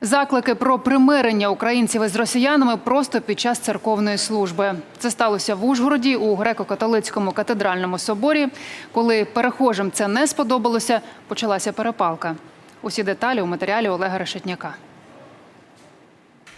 Заклики про примирення українців із росіянами просто під час церковної служби. Це сталося в Ужгороді у греко-католицькому катедральному соборі. Коли перехожим це не сподобалося, почалася перепалка. Усі деталі у матеріалі Олега Решетняка.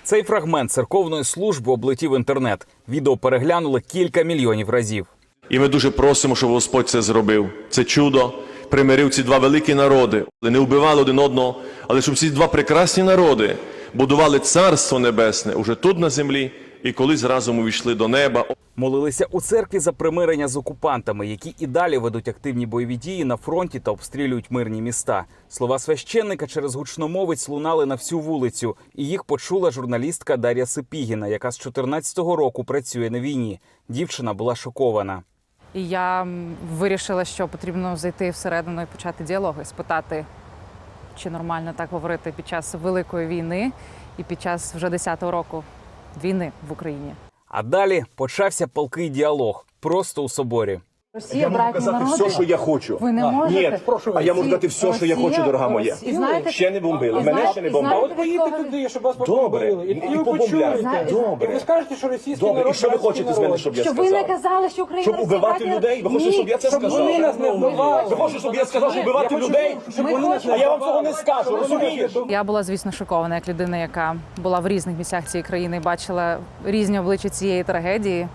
Цей фрагмент церковної служби облетів інтернет. Відео переглянули кілька мільйонів разів. І ми дуже просимо, щоб Господь це зробив. Це чудо примирив ці два великі народи, не вбивали один одного, але щоб ці два прекрасні народи будували царство небесне уже тут на землі, і колись разом увійшли до неба. Молилися у церкві за примирення з окупантами, які і далі ведуть активні бойові дії на фронті та обстрілюють мирні міста. Слова священника через гучномовець лунали на всю вулицю, і їх почула журналістка Дар'я Сипігіна, яка з 14-го року працює на війні. Дівчина була шокована. І я вирішила, що потрібно зайти всередину і почати діалог і спитати, чи нормально так говорити під час великої війни і під час вже 10-го року війни в Україні. А далі почався палкий діалог просто у соборі. Росія Я можу казати все, що я хочу. Ви не можете? Ні, а я можу дати все, що я Росія- хочу, дорога моя. І знаєте- Ще не бомбили, мене знаєте- ще не бомбили. знаєте, От поїдьте туди, щоб вас Добре. побомбили. І І тоді ви почуєте. Добре. І ви скажете, що російський Добре, народ і що ви братський хочете з мене, народ. щоб я Щоб ви не сказав? казали, що Україна Щоб убивати людей? Ви хочете, щоб я це Щоб сказав? вони нас не вбивали. Ви хочете, щоб я сказав, що вбивати людей? щоб вони нас не А я вам цього не скажу, розумієш? Я була, звісно, шокована як людина, яка була в різних місцях цієї країни, і бачила різні обличчя цієї трагедії.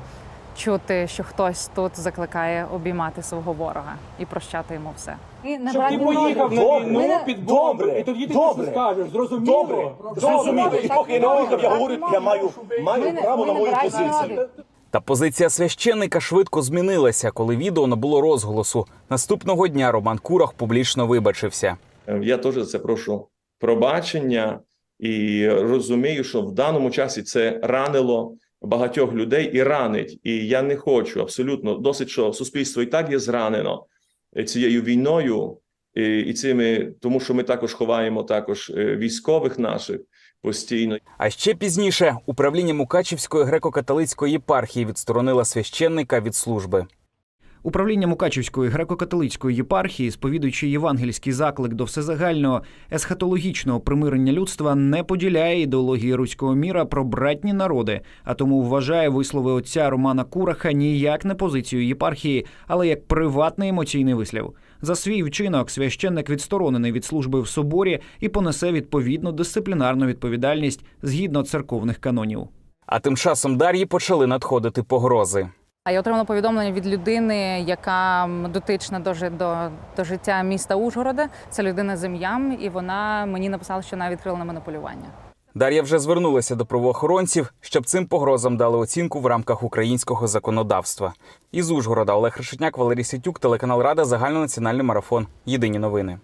Чути, що хтось тут закликає обіймати свого ворога і прощати йому все. На Щоб ти поїхав на Добре. війну під Добре. і тоді ти Добре. щось скажеш. Зрозуміло? Добре, зрозуміло. І поки я не виїхав, я говорю, я маю, маю право на мою позицію. Та позиція священника швидко змінилася, коли відео набуло розголосу. Наступного дня Роман Курах публічно вибачився. Я теж це прошу пробачення і розумію, що в даному часі це ранило багатьох людей і ранить. І я не хочу абсолютно досить, що суспільство і так є зранено цією війною, і, і цими, тому що ми також ховаємо також е, військових наших постійно. А ще пізніше управління Мукачівської греко-католицької єпархії відсторонила священника від служби. Управління Мукачівської греко-католицької єпархії, сповідуючи євангельський заклик до всезагального есхатологічного примирення людства, не поділяє ідеології руського міра про братні народи, а тому вважає вислови отця Романа Кураха ніяк не позицію єпархії, але як приватний емоційний вислів. За свій вчинок священник відсторонений від служби в соборі і понесе відповідну дисциплінарну відповідальність згідно церковних канонів. А тим часом Дар'ї почали надходити погрози. А я отримала повідомлення від людини, яка дотична до, до, до життя міста Ужгорода. Це людина з ім'ям, і вона мені написала, що вона відкрила на мене полювання. Дар'я вже звернулася до правоохоронців, щоб цим погрозам дали оцінку в рамках українського законодавства. Із Ужгорода Олег Решетняк, Валерій Ситюк, телеканал Рада, загальнонаціональний марафон. Єдині новини.